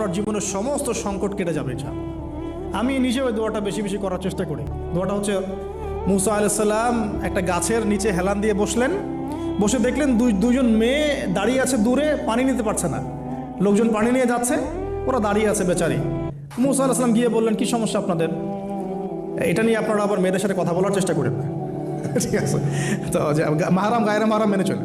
আপনার জীবনের সমস্ত সংকট কেটে যাবে, ইনশাআল্লাহ। আমি নিজেও ওই দোয়াটা বেশি বেশি করার চেষ্টা করি। দোয়াটা হচ্ছে, মুসা আলাইসাল্লাম একটা গাছের নিচে হেলান দিয়ে বসলেন। বসে দেখলেন দুই দুজন মেয়ে দাঁড়িয়ে আছে দূরে, পানি নিতে পারছে না। লোকজন পানি নিয়ে যাচ্ছে, ওরা দাঁড়িয়ে আছে বেচারি। মুসা আলাইসাল্লাম গিয়ে বললেন, কি সমস্যা আপনাদের? এটা নিয়ে আপনারা আবার মেয়েদের সাথে কথা বলার চেষ্টা করেন ঠিক আছে। তো যে মাহারাম, গায়েরা মাহারাম মেনে চলে।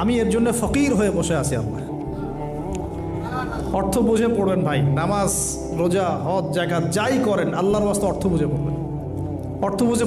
আমি এর জন্য ফকির হয়ে বসে আছি আল্লাহ। অর্থ বুঝে পড়বেন ভাই, নামাজ, রোজা হদ জাকাত যাই করেন, আল্লাহর বাস্তে অর্থ বুঝে পড়বেন। অর্থ বুঝে